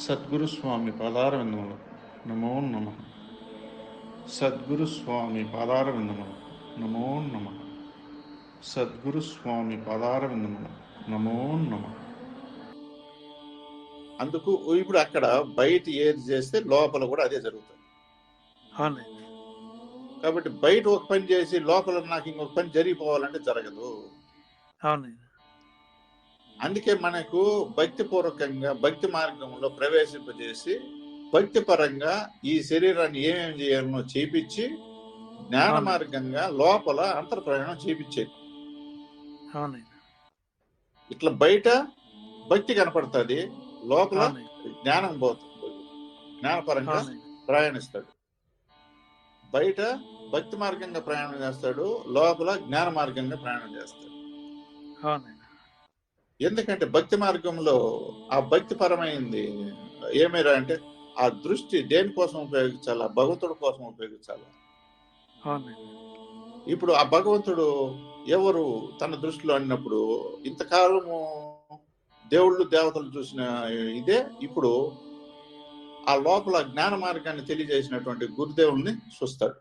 సద్గురు స్వామి పాదారవిందములు. నమో నమ. సద్గురు స్వామి పాదారవిందములు. నమో నమ. సద్గురు స్వామి పాదారవిందములు. నమో నమ. అందుకు ఇప్పుడు అక్కడ బయట ఏది చేస్తే లోపల కూడా అదే జరుగుతుంది. కాబట్టి బయట ఒక పని చేసి లోపల నాకు ఇంకొక పని జరిగిపోవాలంటే జరగదు. అవునండి అందుకే మనకు భక్తిపూర్వకంగా భక్తి మార్గంలో ప్రవేశింపజేసి భక్తి పరంగా ఈ శరీరాన్ని ఏమేమి చేయాలనో చేపించి జ్ఞాన. మార్గంగా లోపల అంతర్ ప్రయాణం చేపించేది ఇట్లా బయట భక్తి కనపడుతుంది లోపల జ్ఞానం పోతుంది జ్ఞానపరంగా ప్రయాణిస్తాడు. బయట భక్తి మార్గంగా ప్రయాణం చేస్తాడు లోపల జ్ఞాన మార్గంగా ప్రయాణం చేస్తాడు. ఎందుకంటే భక్తి మార్గంలో ఆ భక్తి పరమైంది ఏమైనా అంటే ఆ దృష్టి దేనికోసం ఉపయోగించాలా? భగవంతుడి కోసం ఉపయోగించాలా? ఇప్పుడు ఆ భగవంతుడు ఎవరు? తన దృష్టిలో అన్నప్పుడు ఇంతకాలము దేవుళ్ళు దేవతలు చూసిన ఇదే. ఇప్పుడు ఆ లోపల జ్ఞాన మార్గాన్ని తెలియజేసినటువంటి గురుదేవుల్ని చూస్తాడు.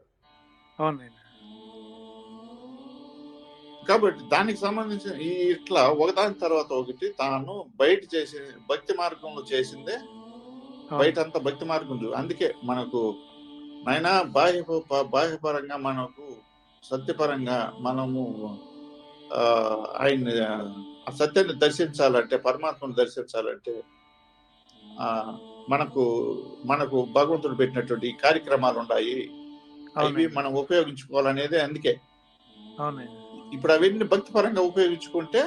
అవునండి. కాబట్టి దానికి సంబంధించిన ఈ ఇట్లా ఒకదాని తర్వాత ఒకటి తాను బయట చేసి భక్తి మార్గంలో చేసిందే బయట అంతా భక్తి మార్గం అందుకే మనకు నాయన బాహ్య బాహ్యపరంగా మనకు సత్యపరంగా మనము ఆయన్ని సత్యాన్ని దర్శించాలంటే పరమాత్మను దర్శించాలంటే ఆ మనకు మనకు భగవంతుడు పెట్టినటువంటి కార్యక్రమాలు ఉన్నాయి అవి మనం ఉపయోగించుకోవాలనేది అందుకే. ఇప్పుడు అవన్నీ భక్తి పరంగా ఉపయోగించుకుంటే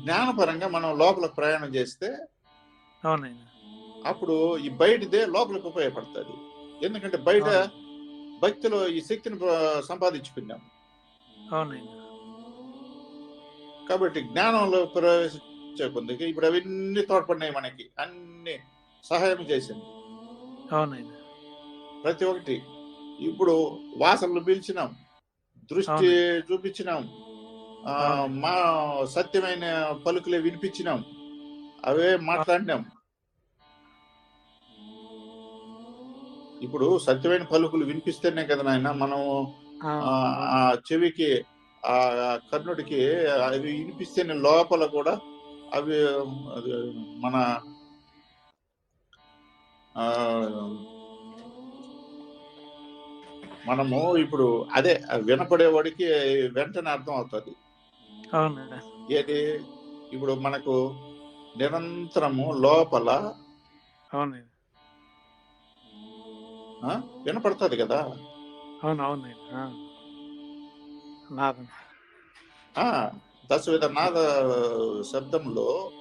జ్ఞానపరంగా మనం లోపల ప్రయాణం చేస్తే అప్పుడు ఈ బయటదే లోపలికి ఉపయోగపడుతుంది. ఎందుకంటే బయట. భక్తిలో ఈ శక్తిని సంపాదించుకున్నాం కాబట్టి జ్ఞానంలో ప్రవేశించే కొద్దిగా ఇప్పుడు అవన్నీ తోడ్పడినాయి మనకి. అన్ని సహాయం చేసింది. ప్రతి ఒక్కటి. ఇప్పుడు వాసనలు పీల్చినాం. దృష్టి చూపించినాం. మా సత్యమైన పలుకులే వినిపించినాం. అవే మాట్లాడినాం. ఇప్పుడు సత్యమైన పలుకులు వినిపిస్తేనే కదా నాయన మనం ఆ, చెవికి ఆ కర్ణుడికి అవి వినిపిస్తేనే లోపల కూడా అవి మన ఆ, మనము ఇప్పుడు అదే వినపడేవాడికి వెంటనే అర్థం అవుతుంది అవునండి. ఏది? ఇప్పుడు మనకు నిరంతరము లోపల వినపడుతుంది కదా? అవునండి. ఆ. నాదం. ఆ దశవిధ నాద శబ్దంలో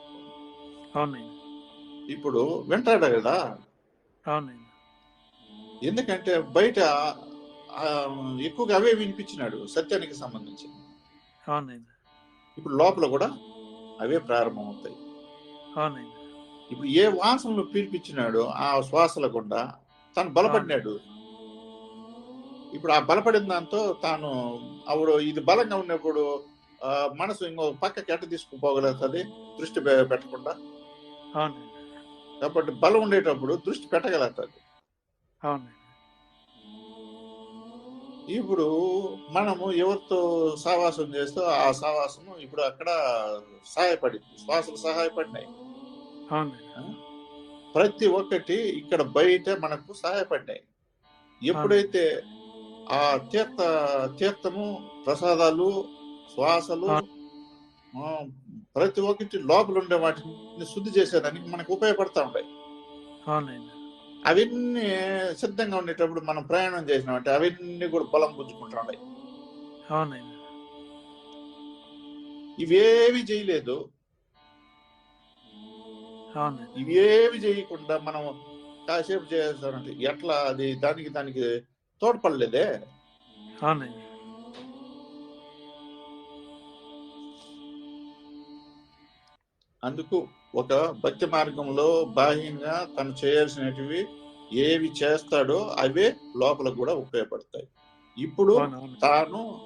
ఇప్పుడు వింటాడు కదా? ఎందుకంటే బయట ఎక్కువగా అవే వినిపించినాడు సత్యానికి సంబంధించి. ఇప్పుడు లోపల కూడా అవే ప్రారంభమవుతాయి. అవునండి. ఇప్పుడు ఏ వాసనలు పీల్పించినాడో ఆ శ్వాసల గుండా తాను బలపడినాడు. ఇప్పుడు ఆ బలపడిన దాంతో తాను అప్పుడు ఇది బలంగా ఉన్నప్పుడు మనసు ఇంకో పక్కకి ఎట్ట తీసుకుపోగలుగుతుంది? దృష్టి పెట్టకుండా? కాబట్టి బలం ఉండేటప్పుడు దృష్టి పెట్టగలుగుతుంది ఇప్పుడు మనము ఎవరితో సావాసం చేస్తూ ఆ సావాసము ఇప్పుడు అక్కడ సహాయపడింది. శ్వాసలు సహాయపడినాయి. ప్రతి ఒక్కటి ఇక్కడ బయట మనకు సహాయపడినాయి ఎప్పుడైతే ఆ తీర్థ తీర్థము ప్రసాదాలు శ్వాసలు ప్రతి ఒక్కటి లోపల ఉండే వాటిని శుద్ధి చేసేదానికి మనకు ఉపయోగపడతా ఉంటాయి. అవన్నీ సిద్ధంగా ఉండేటప్పుడు మనం ప్రయాణం చేసినామంటే అవన్నీ కూడా బలం పుంజుకుంటా ఉన్నాయి అవునండి. ఇవేవి చేయలేదు. ఇవేవి చేయకుండా మనం కాసేపు చేస్తానంటే ఎట్లా అది దానికి దానికి తోడ్పడలేదే? అవునండి. అందుకు ఒక భక్తి మార్గంలో బాహ్యంగా తను చేయాల్సినటివి ఏవి చేస్తాడో అవే లోపల కూడా ఉపయోగపడతాయి. ఇప్పుడు తాను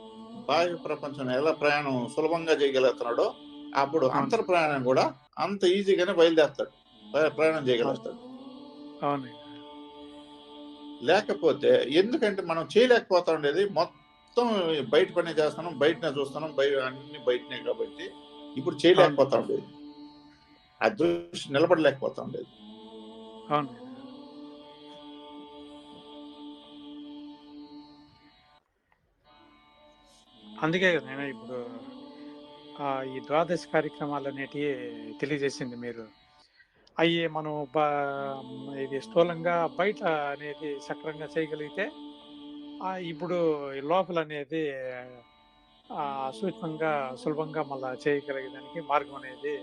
బాహ్య ప్రపంచం ఎలా ప్రయాణం సులభంగా చేయగలుగుతున్నాడో అప్పుడు. అంతర్ ప్రయాణం కూడా అంత ఈజీగానే బయలుదేరుతాడు. ప్ర- ప్రయాణం చేయగలుగుతాడు. లేకపోతే ఎందుకంటే మనం చేయలేకపోతా ఉండేది మొత్తం బయట పనే చేస్తున్నాం బయటనే చూస్తున్నాం బయట అన్ని బయటనే కాబట్టి ఇప్పుడు చేయలేకపోతా ఉండేది ఆ దృష్టి నిలబడలేకపోతాం లేదు అందుకే కదా నేను ఇప్పుడు ఈ ద్వాదశ కార్యక్రమాలు అనేటివి తెలియజేసింది మీరు. అవి మనం ఇది స్థూలంగా బయట అనేది సక్రంగా చేయగలిగితే ఇప్పుడు ఈ లోపల అనేది సూక్ష్మంగా సులభంగా మళ్ళా చేయగలిగేదానికి మార్గం అనేది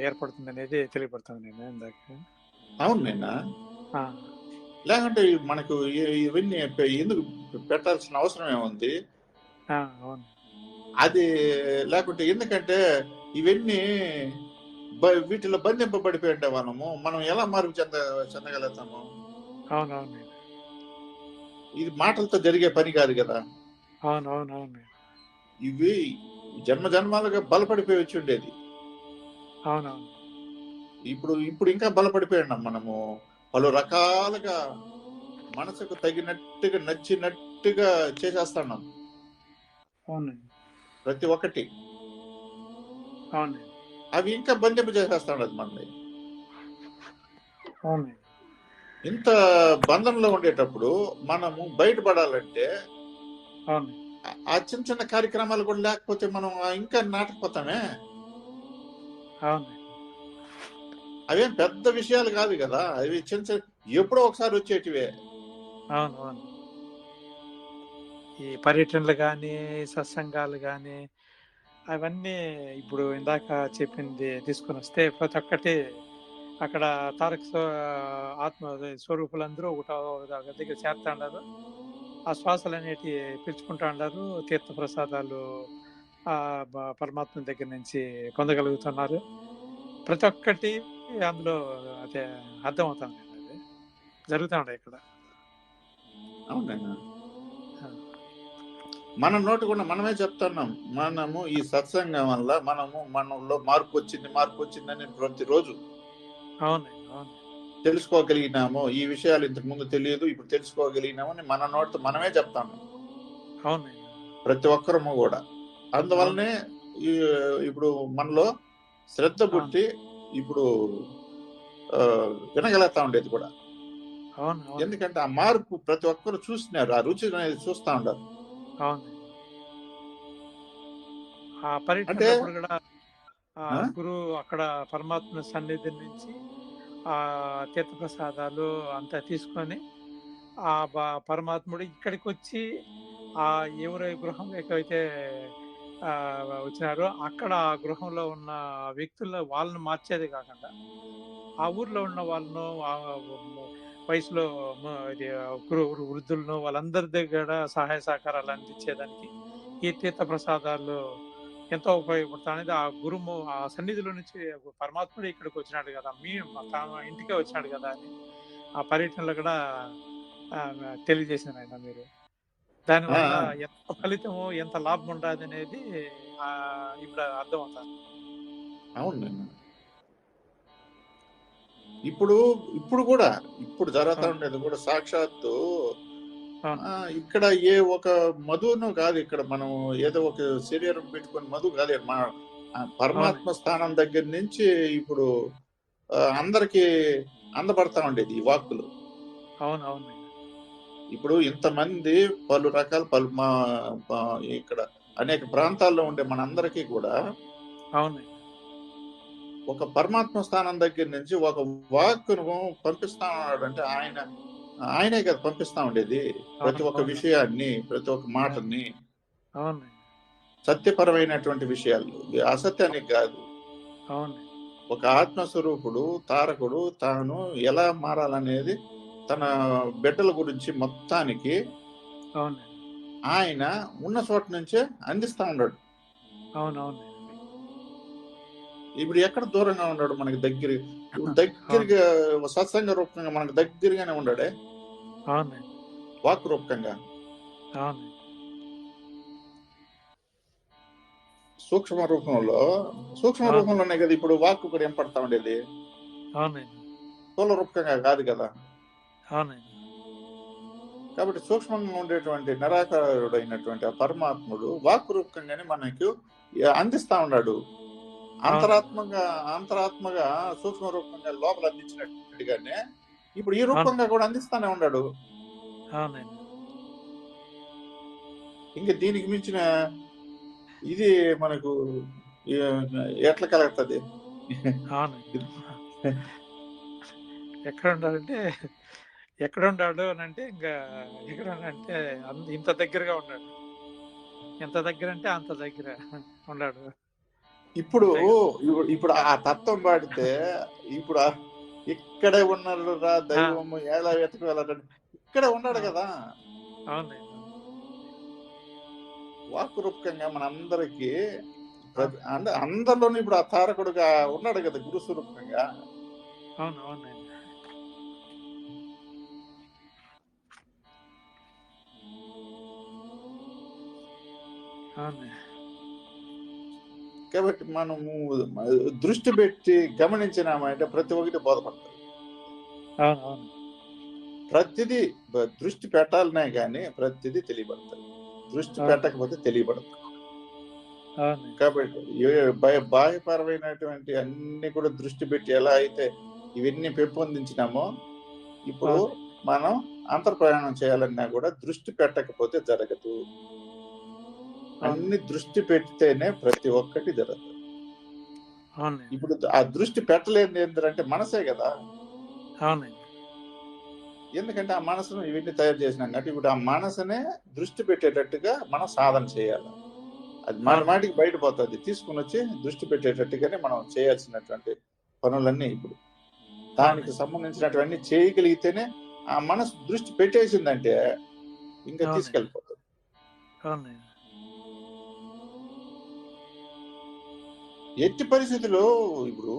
ఏర్పడుతుంది అనేది తెలియపడుతుంది నేను ఇందాక. అవును నేనా? లేకుంటే మనకు ఇవన్నీ ఎందుకు పెట్టాల్సిన అవసరం ఏముంది? అవును. అది లేకుంటే ఎందుకంటే ఇవన్నీ వీటిలో బంధింపబడిపోయి ఉండే వాళ్ళము. మనం ఎలా మార్పు చెంద చెందగలుగుతాము? అవును అవును ఇది మాటలతో జరిగే పని కాదు కదా. అవును అవును అవును ఇవి జన్మ జన్మాలుగా బలపడిపోయి వచ్చి ఉండేది. అవును అవును ఇప్పుడు ఇప్పుడు ఇంకా బలపడిపోయి మనము. పలు రకాలుగా మనసుకు తగినట్టుగా నచ్చినట్టుగా చేసేస్తున్నాం. అవునండి. ప్రతి ఒక్కటి. అవునండి. అవి ఇంకా బంధింపు చేసేస్తాడు మనల్ని. అవునండి. ఇంత బంధంలో ఉండేటప్పుడు మనము బయటపడాలంటే అవును ఆ- చిన్న చిన్న కార్యక్రమాలు కూడా లేకపోతే మనం ఇంకా నాటకపోతామే. అవేం పెద్ద విషయాలు కాదు కదా. అవి చిన్న చిన్న ఎప్పుడో ఒకసారి వచ్చేటివే. అవును అవును. ఈ పర్యటనలు కానీ సత్సంగాలు కానీ అవన్నీ ఇప్పుడు ఇందాక చెప్పింది తీసుకొని వస్తే ప్రతి ఒక్కటి అక్కడ తారక ఆత్మ స్వరూపులందరూ ఒకటో ఒక దగ్గర చేస్తా ఉన్నారు. ఆ శ్వాసలు అనేటి పిలుచుకుంటా ఉన్నారు. తీర్థ ప్రసాదాలు ఆ బ- పరమాత్మ దగ్గర నుంచి పొందగలుగుతున్నారు. ప్రతి ఒక్కటి అందులో అదే అర్థమవుతుంది అది. జరుగుతూ ఉన్నాయి ఇక్కడ. మన నోటి కూడా మనమే చెప్తున్నాం మనము ఈ సత్సంగం వల్ల మనము మనలో మార్పు వచ్చింది మార్పు వచ్చిందని ప్రతిరోజు అవునండి అవును తెలుసుకోగలిగినాము ఈ విషయాలు ఇంతకు ముందు తెలియదు ఇప్పుడు తెలుసుకోగలిగినాము అని మన నోటితో మనమే చెప్తాము అవునండి. ప్రతి ఒక్కరము కూడా. అందువల్లనే ఈ ఇప్పుడు మనలో శ్రద్ధ పుట్టి ఇప్పుడు వినగలుగుతా ఉండేది కూడా. ఎందుకంటే ఆ మార్పు ప్రతి ఒక్కరు చూస్తున్నారు ఆ రుచి అనేది చూస్తా ఉంటారు అవును. ఆ పర్యటన అంటే-? గురువు అక్కడ పరమాత్మ సన్నిధి నుంచి ఆ తీర్థ ప్రసాదాలు అంతా తీసుకొని ఆ పరమాత్ముడు ఇక్కడికి వచ్చి ఆ ఎవరి గృహంలోకి అయితే ఆ, వచ్చినారో. అక్కడ ఆ గృహంలో ఉన్న వ్యక్తుల వాళ్ళని మార్చేది కాకుండా ఆ ఊర్లో ఉన్న వాళ్ళను వయసులో ఇది వృద్ధులను వాళ్ళందరి దగ్గర సహాయ సహకారాలు అందించేదానికి ఈ తీర్థ ప్రసాదాలు ఎంతో ఉపయోగపడతా అనేది ఆ గురుము ఆ సన్నిధిలో నుంచి పరమాత్ముడు ఇక్కడికి వచ్చినాడు కదా మీ తన ఇంటికే వచ్చినాడు కదా అని ఆ పర్యటనలో కూడా తెలియజేసిన ఆయన మీరు. దానివల్ల. ఎంత ఫలితము ఎంత లాభం ఉండదు అనేది ఇప్పుడు అర్థమవుతాను అవును నాన్న. ఇప్పుడు ఇప్పుడు కూడా ఇప్పుడు జరుగుతా అవును. ఉండేది కూడా సాక్షాత్తు అవును. ఇక్కడ ఏ ఒక మధును కాదు ఇక్కడ మనం ఏదో ఒక శరీరం పెట్టుకొని మధు కాదు మన పరమాత్మ స్థానం దగ్గర నుంచి ఇప్పుడు అందరికి అందబడతా ఉండేది ఈ వాక్కులు అవును అవును ఇప్పుడు ఇంతమంది పలు రకాల పలు మా ఇక్కడ అనేక ప్రాంతాల్లో ఉండే మనందరికీ కూడా అవును. ఒక పరమాత్మ స్థానం దగ్గర నుంచి ఒక వాక్కును పంపిస్తా ఉన్నాడు అంటే ఆయన ఆయనే కదా పంపిస్తా ఉండేది. ప్రతి ఒక్క. విషయాన్ని ప్రతి ఒక్క మాటని. అవును. సత్యపరమైనటువంటి విషయాలు. అసత్యానికి కాదు. అవును. ఒక ఆత్మస్వరూపుడు తారకుడు తాను ఎలా మారాలనేది తన బిడ్డల గురించి మొత్తానికి ఆయన ఉన్న చోట నుంచే అందిస్తా ఉన్నాడు. అవునవును. ఇప్పుడు ఎక్కడ దూరంగా ఉన్నాడు మనకి దగ్గర? దగ్గరగా సత్సంగ రూపంగా మనకు దగ్గరగానే ఉన్నాడే? వాక్ రూపకంగా? సూక్ష్మ రూపంలో సూక్ష్మ. రూపంలోనే కదా ఇప్పుడు వాక్ కూడా ఏం పడతా ఉండేది? స్థూల రూపకంగా కాదు కదా? అవునండి. కాబట్టి సూక్ష్మంగా ఉండేటువంటి నిరాకారుడైనటువంటి ఆ పరమాత్ముడు వాక్ రూపకంగానే మనకు అందిస్తా ఉన్నాడు. అంతరాత్మగా అంతరాత్మగా సూక్ష్మ రూపంగా లోపల అందించినట్టుగానే ఇప్పుడు ఈ రూపంగా కూడా అందిస్తానే ఉన్నాడు. ఇంకా దీనికి మించిన ఇది మనకు ఎట్లా కలుగుతుంది? ఎక్కడ ఉండాలంటే ఎక్కడ ఉన్నాడు అని అంటే ఇంకా ఎక్కడ అంటే ఇంత దగ్గరగా ఉన్నాడు. ఎంత దగ్గర అంటే అంత దగ్గర ఉన్నాడు. ఇప్పుడు ఇప్పుడు- ఆ తత్వం పాడితే ఇప్పుడు ఇక్కడే ఉన్నాడు రా దైవము ఎలా వెతకు వెళ్ళాడు ఇక్కడే ఉన్నాడు కదా. అవునండి. వాక్ రూపకంగా మనందరికి అందరిలోనూ ఇప్పుడు ఆ తారకుడుగా ఉన్నాడు కదా గురు స్వరూపంగా. అవును అవునండి. కాబట్టి మనము దృష్టి పెట్టి గమనించినామంటే ప్రతి ఒక్కటి అవును ప్రతిదీ దృష్టి పెట్టాలనే కానీ ప్రతిదీ తెలియబడుతుంది దృష్టి. పెట్టకపోతే తెలియబడదు. అవునండి కాబట్టి బాహ్యపరమైనటువంటి అన్ని కూడా దృష్టి పెట్టి ఎలా అయితే ఇవన్నీ పెంపొందించినామో ఇప్పుడు మనం అంతర్ప్రయాణం చేయాలన్నా కూడా దృష్టి పెట్టకపోతే జరగదు. అన్ని దృష్టి పెడితేనే ప్రతి ఒక్కటి జరగదు ఇప్పుడు ఆ దృష్టి పెట్టలేనిది ఏంటంటే మనసే కదా. ఎందుకంటే ఆ మనసును ఇవన్నీ తయారు చేసినాం కాబట్టి ఇప్పుడు ఆ మనసునే దృష్టి పెట్టేటట్టుగా మనం సాధన చేయాలి. అది మన మాటికి బయటపోతుంది తీసుకుని వచ్చి దృష్టి పెట్టేటట్టుగానే మనం చేయాల్సినటువంటి పనులన్నీ ఇప్పుడు దానికి సంబంధించినటువంటి చేయగలిగితేనే ఆ మనసు దృష్టి పెట్టేసిందంటే ఇంకా. తీసుకెళ్ళిపోతుంది. ఎట్టి పరిస్థితుల్లో ఇప్పుడు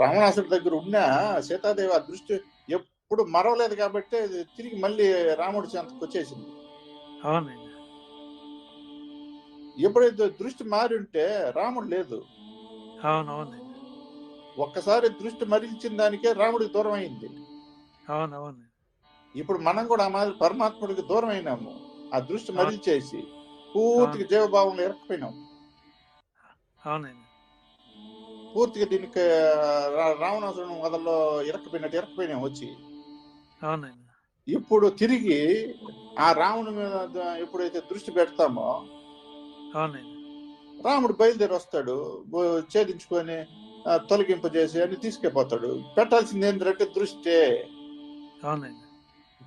రావణాసుడి దగ్గర ఉన్న సీతాదేవి ఆ దృష్టి ఎప్పుడు మరవలేదు కాబట్టి తిరిగి మళ్ళీ రాముడి చెంతకు వచ్చేసింది. ఎప్పుడైతే దృష్టి మారి ఉంటే రాముడు లేదు. అవును అవునండి ఒక్కసారి దృష్టి మరించిన దానికే రాముడికి దూరం అయింది. అవును అవును ఇప్పుడు మనం కూడా ఆ మాదిరి పరమాత్ముడికి దూరం అయినాము. ఆ దృష్టి మరిల్చేసి పూర్తిగా జీవభావంలో ఇరకపోయినాం అవునండి. పూర్తిగా దీనికి రా- రావణాసురుని మొదల్లో ఇరకపోయినట్టు ఇరకపోయినాం వచ్చి. అవునండి. ఇప్పుడు తిరిగి ఆ రాముని మీద ఎప్పుడైతే దృష్టి పెడతామో అవునండి. రాముడు బయలుదేరి వస్తాడు ఛేదించుకొని తొలగింపజేసి అని తీసుకెళ్ళిపోతాడు. పెట్టాల్సింది ఏంటంటే దృష్టి. అవునండి.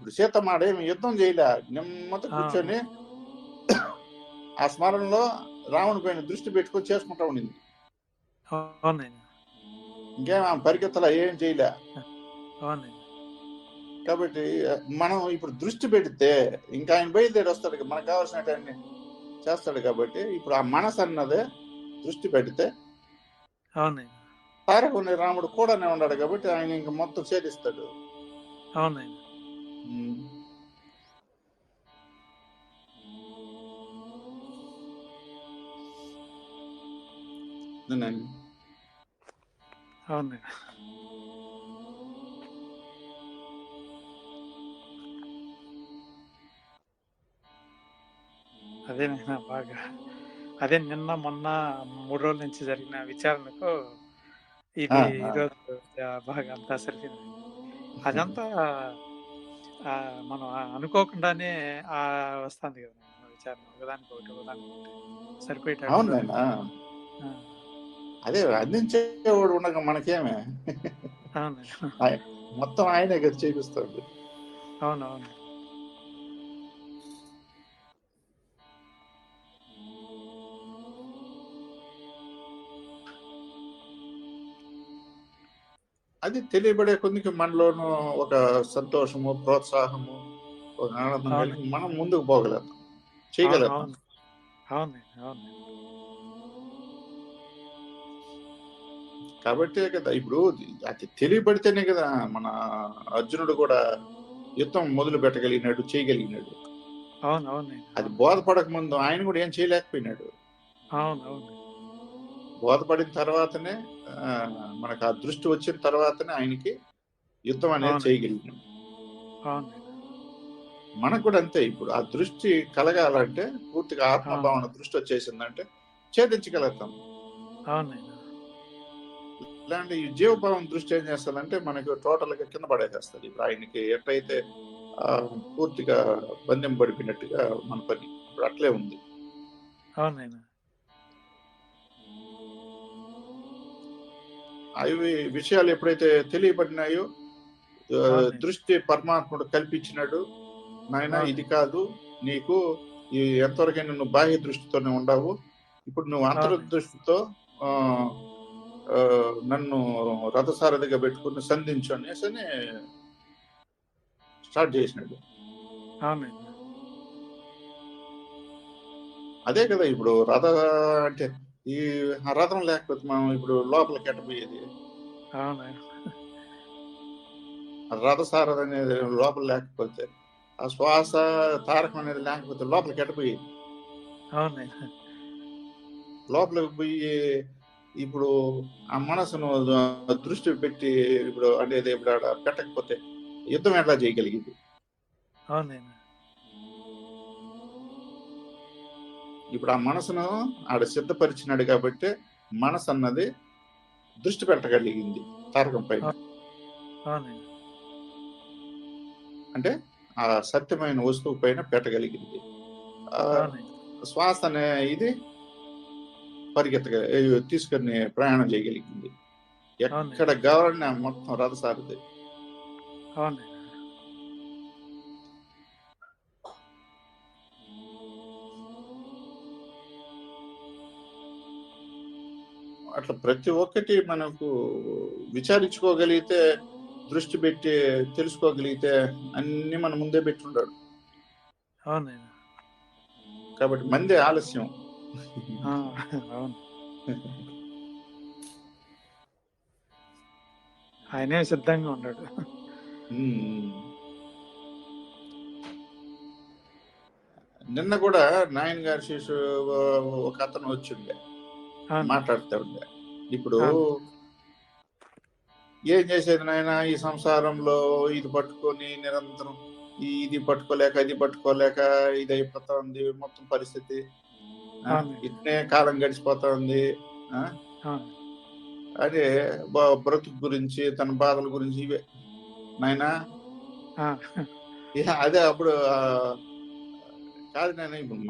ఇప్పుడు సీతమ్మాడ ఏమి యుద్ధం చేయలే. నెమ్మది. కూర్చొని ఆ స్మరణలో రావణి పైన దృష్టి పెట్టుకొని చేసుకుంటా ఉండింది. ఇంకేం ఆమె పరిగెత్తలా ఏం చేయలే. కాబట్టి మనం ఇప్పుడు దృష్టి పెడితే ఇంకా ఆయన బయలుదేరి వస్తాడు మనకు కావాల్సినవన్నీ చేస్తాడు కాబట్టి ఇప్పుడు ఆ మనసు అన్నదే దృష్టి పెడితే తారకుని రాముడు కూడానే ఉన్నాడు కాబట్టి ఆయన ఇంక మొత్తం ఛేదిస్తాడు. అవునండి. అవునండి అదే నాయనా బాగా అదే నిన్న మొన్న మూడు రోజుల నుంచి జరిగిన విచారణకు ఇది. ఈరోజు బాగా అంతా సరిపోయింది. అదంతా మనం అనుకోకుండానే ఆ వస్తుంది కదా విచారణ. ఒకదానికి ఒకటి ఒకదానికి ఒకటి. సరిపోయేటట్టు అదే అందించేవాడు ఉండగా మనకేమే. మొత్తం ఆయనే కదా చేపిస్తాడు. అవునవును. అది తెలియబడే కొద్దికి మనలోనూ ఒక సంతోషము ప్రోత్సాహము ఒక ఆనందం. కలిగి మనం ముందుకు పోగలుగుతాం. చేయగలుగుతాం. అవును అవును. అవును కాబట్టే కదా ఇప్పుడు అది తెలియబడితేనే కదా మన అర్జునుడు కూడా యుద్ధం మొదలు పెట్టగలిగినాడు చేయగలిగినాడు. అది బోధపడక ముందు ఆయన కూడా ఏం చేయలేకపోయినాడు. అవును అవును. బోధపడిన తర్వాతనే మనకు ఆ దృష్టి వచ్చిన తర్వాతనే ఆయనకి యుద్ధం అనేది అవును మనకు కూడా అంతే ఇప్పుడు. ఆ దృష్టి కలగాలంటే పూర్తిగా ఆత్మభావన దృష్టి వచ్చేసిందంటే ఛేదించగలుగుతాం. ఇలాంటి ఈ జీవభావం దృష్టి ఏం చేస్తుందంటే మనకు టోటల్గా కింద పడేసేస్తుంది. ఇప్పుడు ఆయనకి ఎట్లయితే పూర్తిగా బంధం పడిపోయినట్టుగా మన పని ఇప్పుడు అట్లే ఉంది. అవునైనా అవి విషయాలు ఎప్పుడైతే తెలియబడినాయో. దృష్టి పరమాత్ముడు కల్పించినాడు నాయన. ఇది కాదు నీకు ఈ ఎంతవరకైనా నువ్వు బాహ్య దృష్టితోనే ఉండవు ఇప్పుడు నువ్వు అంతర్ అవును. దృష్టితో ఆ, ఆ, నన్ను రథసారథిగా పెట్టుకుని సంధించు అనేసి అని స్టార్ట్ చేసినాడు అదే కదా ఇప్పుడు రథ అంటే ఈ రథం లేకపోతే మనం ఇప్పుడు లోపలికి ఎట్టపోయేది? రథసారథి అనేది లోపల లేకపోతే ఆ శ్వాస తారకం అనేది లేకపోతే లోపలికి ఎట్టపోయేది? లోపలికి పోయి ఇప్పుడు ఆ మనసును దృష్టి పెట్టి ఇప్పుడు అనేది ఇప్పుడు ఆడ పెట్టకపోతే యుద్ధం ఎట్లా చేయగలిగింది? అవునండి ఇప్పుడు ఆ మనసును ఆడ సిద్ధపరిచినాడు కాబట్టి మనసు అన్నది దృష్టి పెట్టగలిగింది తారకం పైన. అంటే ఆ సత్యమైన వస్తువు పైన పెట్టగలిగింది. శ్వాస అనే ఇది పరిగెత్తగ తీసుకొని ప్రయాణం చేయగలిగింది. ఎక్కడ కావాలన్నా మొత్తం రథసారథి అవునండి. అట్లా ప్రతి ఒక్కటి మనకు విచారించుకోగలిగితే దృష్టి పెట్టి తెలుసుకోగలిగితే అన్ని మన ముందే పెట్టుంటాడు. అవునండి కాబట్టి మందే ఆలస్యం. అవును. ఆయనే సిద్ధంగా ఉన్నాడు. నిన్న కూడా నాయన్ గారి శిశు ఒక అతను వచ్చిండే. మాట్లాడుతూ ఉండే ఇప్పుడు. ఏం చేసేది నాయన ఈ సంసారంలో? ఇది పట్టుకొని నిరంతరం ఇది పట్టుకోలేక ఇది పట్టుకోలేక ఇది అయిపోతా ఉంది మొత్తం పరిస్థితి. ఇట్నే కాలం గడిచిపోతా ఉంది అదే బ్రతుకు గురించి తన బాధల గురించి ఇవే. నాయనా? అదే అప్పుడు కాదు నేను ఇప్పుడు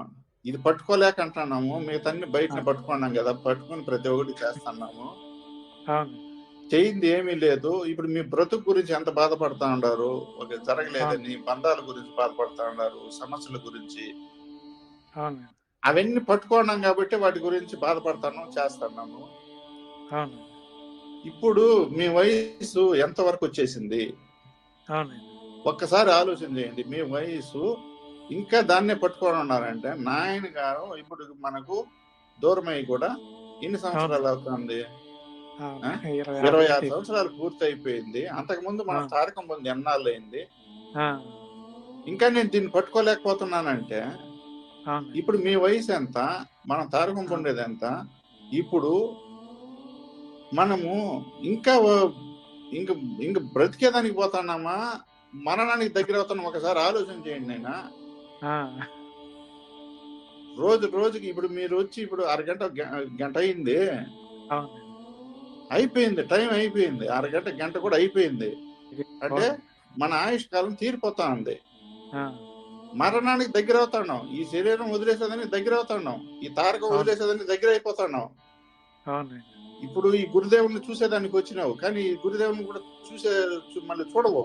ఇది పట్టుకోలేక అంటున్నాము మిగతా అన్ని బయటనే ఆ. పట్టుకున్నాం కదా పట్టుకొని ప్రతి ఒక్కటి చేస్తున్నాము. చేయింది ఏమీ లేదు. ఇప్పుడు మీ బ్రతుకు గురించి ఎంత బాధపడతా ఉండారు ఒక జరగలేదని బంధాల గురించి బాధపడతా ఉన్నారు? సమస్యల గురించి. అవును అవన్నీ పట్టుకున్నాం కాబట్టి వాటి గురించి బాధపడతాను చేస్తున్నాము. ఇప్పుడు మీ వయసు ఎంత వరకు వచ్చేసింది? ఒక్కసారి ఆలోచన చేయండి. మీ వయసు ఇంకా దాన్నే పట్టుకొని ఉన్నారంటే నాయన గారు ఇప్పుడు మనకు దూరమై కూడా ఎన్ని సంవత్సరాలు అవుతుంది? ఇరవై ఆరు సంవత్సరాలు పూర్తి అయిపోయింది అంతకు ముందు మనం. తారకం పొంది ఎన్నాళ్ళు అయింది ఇంకా నేను దీన్ని పట్టుకోలేకపోతున్నానంటే ఇప్పుడు మీ వయసు ఎంత? మనం తారకం. పొందేది ఎంత? ఇప్పుడు మనము ఇంకా ఇంక ఇంక బ్రతికేదానికి పోతున్నామా? మరణానికి దగ్గర అవుతున్నాం ఒకసారి ఆలోచన చేయండి నేను రోజు రోజుకి ఇప్పుడు మీరు వచ్చి ఇప్పుడు అరగంట గంట అయింది. అయిపోయింది టైం అయిపోయింది. అరగంట గంట కూడా అయిపోయింది. అంటే. మన ఆయుష్ కాలం తీరిపోతా ఉంది. మరణానికి దగ్గర అవుతున్నాం. ఈ శరీరం వదిలేసేదానికి దగ్గర అవుతున్నాం. ఈ తారకం. వదిలేసేదానికి దగ్గర అవును ఇప్పుడు ఈ గురుదేవుని చూసేదానికి వచ్చినావు. కానీ ఈ గురుదేవుని కూడా చూసే మళ్ళీ చూడవు.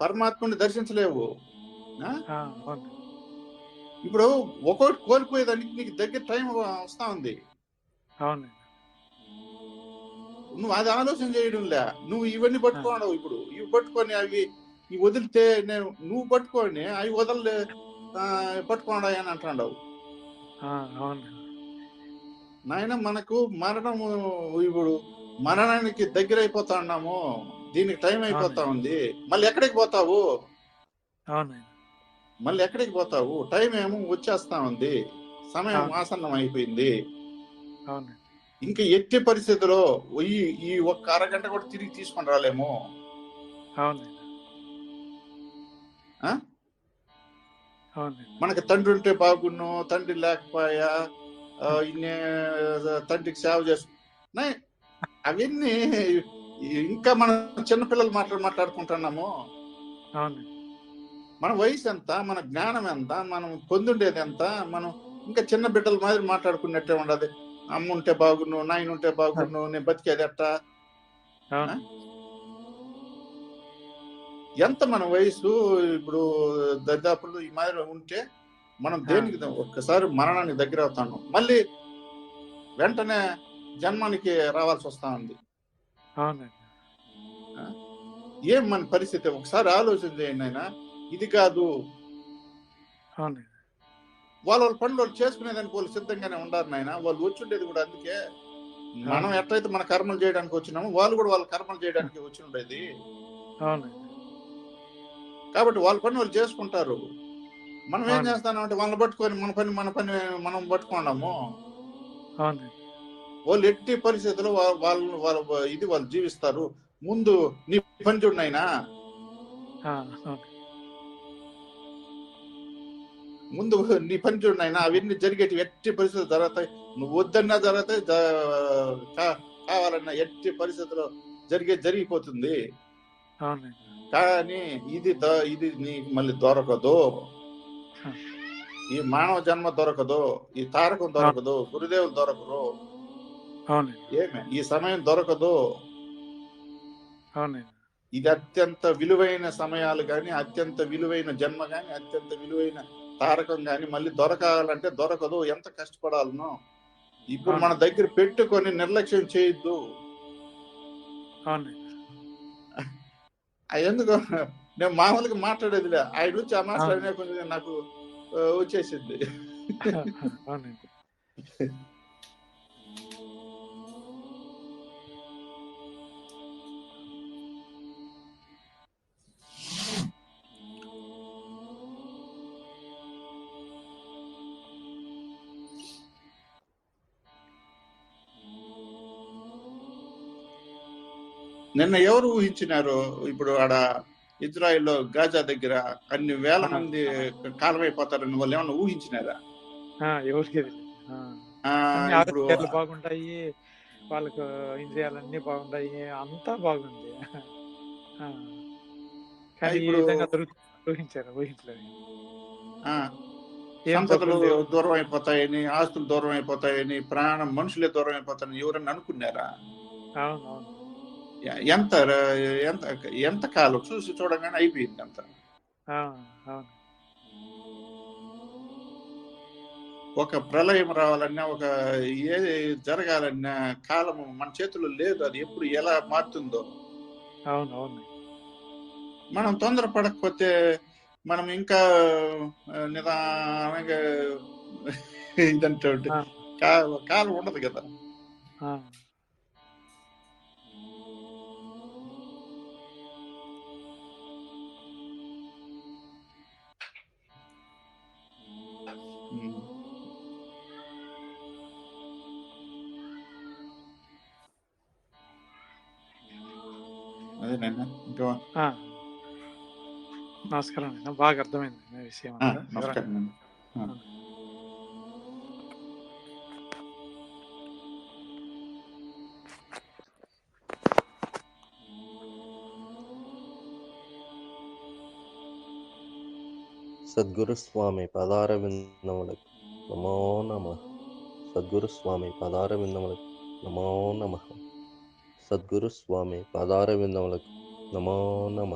పరమాత్మని దర్శించలేవు. ఇప్పుడు ఒక్కొక్కటి కోల్పోయేదానికి నీకు దగ్గర టైం వస్తా ఉంది. అవును. నువ్వు అది ఆలోచన చేయడంలే. నువ్వు ఇవన్నీ పట్టుకోవడం ఇప్పుడు. ఇవి పట్టుకొని అవి ఇవి వదిలితే నేను నువ్వు పట్టుకొని అవి వదలలే పట్టుకోండి అని అంటాడు నాయన మనకు మరణము ఇప్పుడు మరణానికి దగ్గర అయిపోతా ఉన్నాము. దీనికి టైం అయిపోతా ఉంది. మళ్ళీ ఎక్కడికి పోతావు? అవును. మళ్ళీ ఎక్కడికి పోతావు? టైం ఏమో వచ్చేస్తా ఉంది సమయం. ఆసన్నం అయిపోయింది. ఇంకా ఎట్టి పరిస్థితిలో ఈ ఈ ఒక్క అరగంట కూడా తిరిగి తీసుకొని రాలేము. మనకి తండ్రి ఉంటే బాగున్ను తండ్రి లేకపోయా ఇన్నే తండ్రికి సేవ చేసు అవన్నీ ఇంకా మనం చిన్నపిల్లలు మాట్లాడి మాట్లాడుకుంటున్నాము. అవును. మన వయసు ఎంత మన జ్ఞానం ఎంత మనం పొందుండేది ఎంత మనం ఇంకా చిన్న బిడ్డల మాదిరి మాట్లాడుకున్నట్టే ఉండదు. అమ్మ ఉంటే బాగున్ను నాయన ఉంటే బాగున్ను నేను బతికేది ఎట్టా? ఎంత మన వయసు ఇప్పుడు దరిదాపులు ఈ మాదిరి ఉంటే మనం దేనికి ఒక్కసారి మరణానికి దగ్గర అవుతాను. మళ్ళీ వెంటనే జన్మానికి రావాల్సి వస్తా ఉంది. ఏం మన పరిస్థితి? ఒకసారి ఆలోచన చేయండి ఆయన ఇది కాదు. వాళ్ళ వాళ్ళ పనులు వాళ్ళు చేసుకునేదానికి వాళ్ళు సిద్ధంగానే ఉండారు నాయన. వాళ్ళు వచ్చి ఉండేది కూడా అందుకే. మనం ఎట్లయితే మన కర్మలు చేయడానికి వచ్చినామో వాళ్ళు కూడా వాళ్ళ కర్మలు చేయడానికి వచ్చి ఉండేది కాబట్టి వాళ్ళ పని వాళ్ళు చేసుకుంటారు. మనం ఏం. చేస్తాం అంటే వాళ్ళని పట్టుకొని మన పని మన పని మనం పట్టుకున్నాము వాళ్ళు ఎట్టి పరిస్థితుల్లో వాళ్ళు వాళ్ళ ఇది వాళ్ళు జీవిస్తారు. ముందు నీ పని చూడనైనా ముందు నీ పని చూడనైనా అవన్నీ జరిగేటి ఎట్టి పరిస్థితులు జరుగుతాయి. నువ్వు వద్దన్నా జరుగుతాయి కావాలన్నా ఎట్టి పరిస్థితుల్లో జరిగే జరిగిపోతుంది. కానీ ఇది ఇది నీకు మళ్ళీ దొరకదు. ఈ మానవ జన్మ దొరకదు ఈ తారకం దొరకదు గురుదేవులు దొరకరు. ఏమే? ఈ సమయం దొరకదు. ఇది అత్యంత విలువైన సమయాలు గాని అత్యంత విలువైన జన్మ గాని అత్యంత విలువైన తారకం గాని మళ్ళీ దొరకాలంటే దొరకదు. ఎంత కష్టపడాలనో. ఇప్పుడు మన దగ్గర పెట్టుకొని నిర్లక్ష్యం చేయొద్దు. ఎందుకు నేను మామూలుగా మాట్లాడేదిలే. ఆయన నుంచి ఆ మాట్లాడినా కొంచెం నాకు వచ్చేసింది. నిన్న ఎవరు ఊహించినారు? ఇప్పుడు ఆడ ఇజ్రాయిల్లో గాజా దగ్గర అన్ని వేల మంది కాలమైపోతారని వాళ్ళు ఏమన్నా ఊహించినారా? ఎవరికి బాగుంటాయి వాళ్ళకు ఇంద్రియాలన్నీ బాగుంటాయి అంతా బాగుంది. ఊహించారు? ఊహించలేదు. సంపదలు. దూరం అయిపోతాయని ఆస్తులు దూరం అయిపోతాయని ప్రాణం మనుషులే దూరం అయిపోతాయని ఎవరన్నా అనుకున్నారా? అవును అవును ఎ- ఎంత ఎంత ఎంత కాలం? చూసి చూడగానే అయిపోయింది అంత. ఒక ప్రళయం రావాలన్నా ఒక ఏ జరగాలన్నా కాలం మన చేతుల్లో లేదు. అది ఎప్పుడు ఎలా మారుతుందో. అవును అవును. మనం తొందర పడకపోతే మనం ఇంకా నిదానంగా ఇదంటే కాలం ఉండదు కదా. అదేనండి ఇంకా ఆ. నమస్కారం అండి బాగా అర్థమైంది నా విషయం ఆ, అంతా. నమస్కారం అండి ఆ. సద్గురు స్వామి పదార విందములకు నమో నమ సద్గురు స్వామి పదార విందములకు నమో నమ సద్గురు స్వామి పదార విందములకు నమో నమ